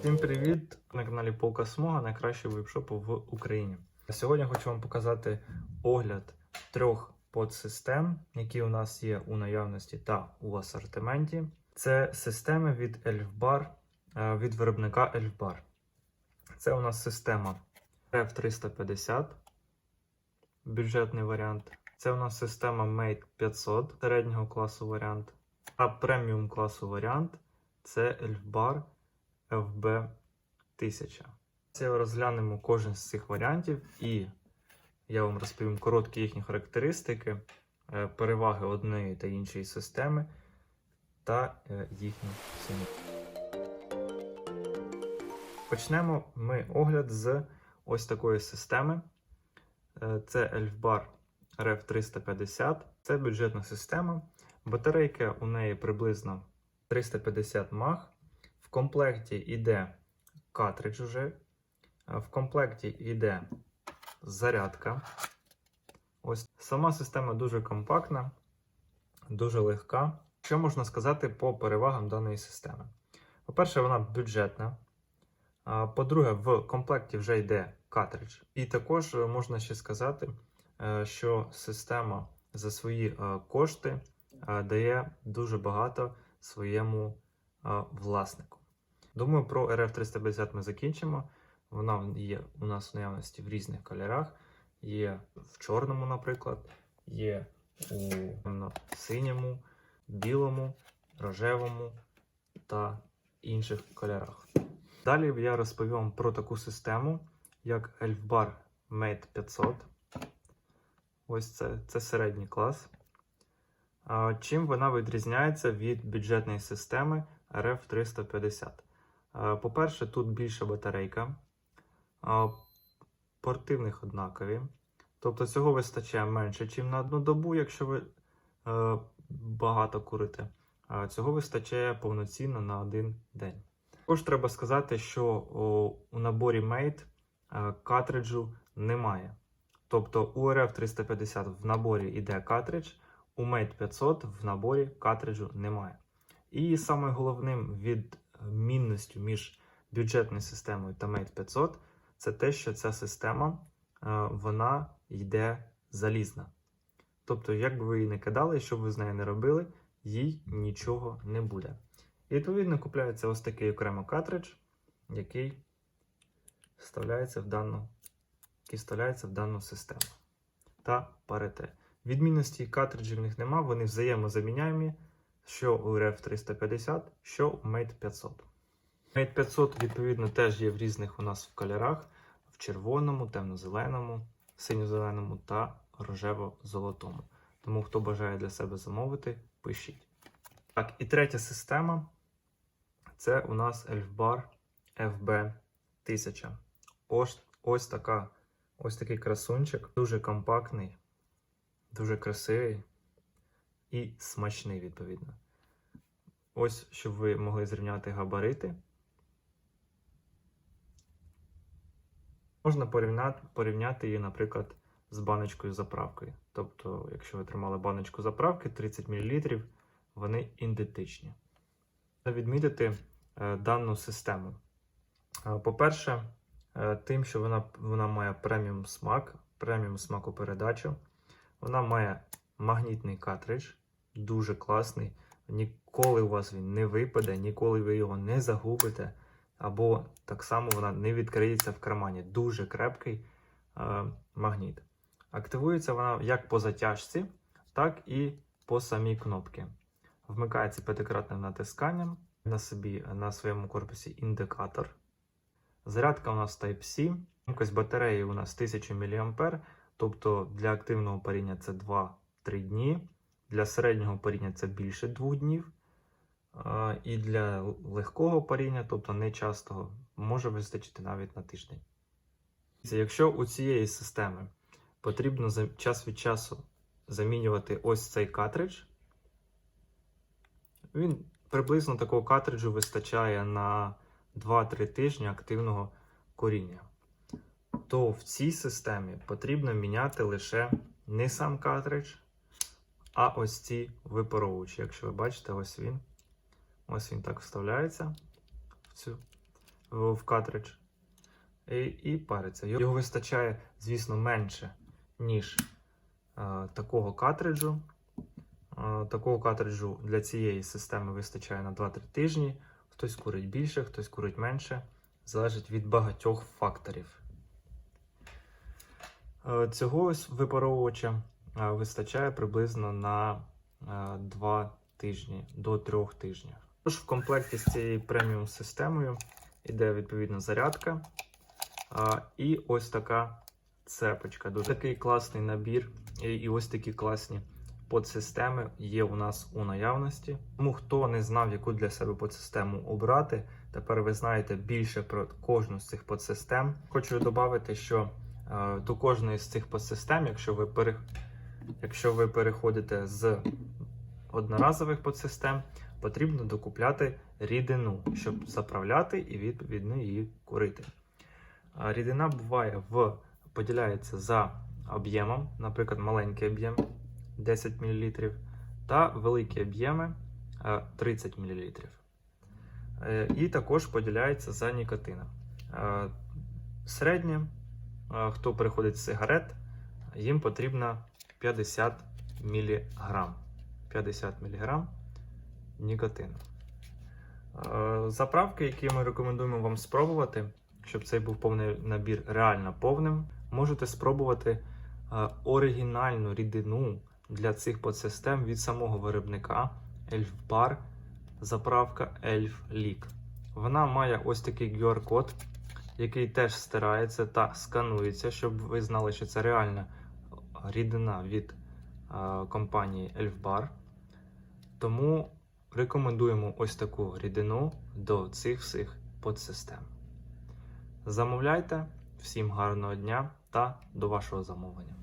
Всім привіт! На каналі Полка Смога, найкращого вебшопу в Україні. Сьогодні хочу вам показати огляд трьох подсистем, які у нас є у наявності та у асортименті. Це системи від Elfbar, е, від виробника Elfbar. Це у нас система F350, бюджетний варіант. Це у нас система Mate 500 середнього класу варіант. А преміум класу варіант це Elfbar FB 1000. Це розглянемо кожен з цих варіантів, і я вам розповім короткі їхні характеристики, е, переваги однієї та іншої системи та е, їхні ціни. Почнемо ми огляд з ось такої системи. Е, Це Elfbar RF 350. Це бюджетна система. Батарейка у неї приблизно 350 мАх. Комплекті йде картридж уже. В комплекті йде зарядка. Ось сама система дуже компактна, дуже легка. Що можна сказати по перевагам даної системи? По-перше, вона бюджетна. По-друге, в комплекті вже йде картридж. І також е, можна ще сказати, е, що система за свої е, кошти дає дуже багато своєму власнику. Думаю, про RF 350 ми закінчимо. Вона є у нас в наявності в різних кольорах. Є в чорному, наприклад, є у синьому, білому, рожевому та інших кольорах. Далі я розповім вам про таку систему, як Elfbar Mate 500. Ось це, це середній клас. Чим вона відрізняється від бюджетної системи RF 350? А, По-перше, тут більша батарейка. А, Порти в них однакові. Тобто цього вистачає менше, ніж на одну добу, якщо ви е, багато курите. Цього вистачає повноцінно на один день. Також треба сказати, що у наборі Mate е, картриджу немає. Тобто у RF 350 в наборі йде картридж, у Mate 500 в наборі картриджу немає. І саме головним відмінністю між бюджетною системою та Mate 500 це те, що ця система е, вона йде залізна. Тобто, як би ви її не кидали, що б ви з нею не робили, їй нічого не буде. І відповідно купляється ось такий окремо картридж, який вставляється в дану, який вставляється в дану систему. Та парите. Відмінності картриджів в них нема, вони взаємозаміняємі, що у RF 350, що у Mate 500. Mate 500, відповідно, теж є в різних у нас в кольорах: в червоному, темно-зеленому, синьо-зеленому та рожево-золотому. Тому, хто бажає для себе замовити, пишіть. Так, і третя система це у нас Elfbar FB 1000. Ось, ось, така, ось такий красунчик, дуже компактний, дуже красивий і смачний, відповідно. Ось, щоб ви могли зрівняти габарити. Можна порівняти, порівняти її, наприклад, з баночкою заправкою. Тобто, якщо ви тримали баночку заправки 30 мл, вони ідентичні. Відмітити е, дану систему. Е, По-перше, е, тим, що вона, вона має преміум смак, преміум смакопередачу. Вона має магнітний картридж, дуже класний. Ніколи у вас він не випаде, ніколи ви його не загубите. Або так само вона не відкриється в кармані. Дуже крепкий е, магніт. Активується вона як по затяжці, так і по самій кнопці. Вмикається п'ятикратним натисканням на собі на своєму корпусі індикатор. Зарядка у нас Type-C. Ємкость батареї у нас 1000 мА, тобто для активного паріння це 2-3 дні, для середнього паріння це більше 2 днів. І для легкого паріння, тобто не частого, може вистачити навіть на тиждень. Якщо у цієї системи потрібно час від часу замінювати ось цей картридж, він приблизно такого картриджу вистачає на 2-3 тижні активного коріння. То в цій системі потрібно міняти лише не сам картридж, а ось ці випаровувачі. Якщо ви бачите, ось він. Ось він так вставляється в цю в картридж і, і париться. Його вистачає, звісно, менше, ніж е, такого картриджу. Е, такого картриджу для цієї системи вистачає на 2-3 тижні. Хтось курить більше, хтось курить менше. Залежить від багатьох факторів. Е, Цього ось випаровувача вистачає приблизно на е, 2 тижні до 3 тижнів. Тож в комплекті з цією преміум системою йде відповідно зарядка. І ось така цепочка. Дуже такий класний набір, і, ось такі класні подсистеми є у нас у наявності. Тому хто не знав, яку для себе подсистему обрати, тепер ви знаєте більше про кожну з цих подсистем. Хочу додати, що е, до кожної з цих подсистем, якщо ви пере... якщо ви переходите з одноразових подсистем, потрібно докупляти рідину, щоб заправляти і відповідно її курити. Рідина буває в поділяється за об'ємом, наприклад, маленький об'єм 10 мл та великі об'єми е, 30 мл. Е, І також поділяється за нікотином. Е, Середнє, е, хто переходить з сигарет, їм потрібно 50 мг. 50 мг нікотину. Е, Заправки, які ми рекомендуємо вам спробувати, щоб цей був повний набір реально повним, можете спробувати е, оригінальну рідину для цих подсистем від самого виробника Elf Bar, заправка Elf Leak. Вона має ось такий QR-код, який теж стирається та сканується, щоб ви знали, що це реальна рідина від е, компанії Elfbar. Тому рекомендуємо ось таку рідину до цих всіх подсистем. Замовляйте, всім гарного дня та до вашого замовлення.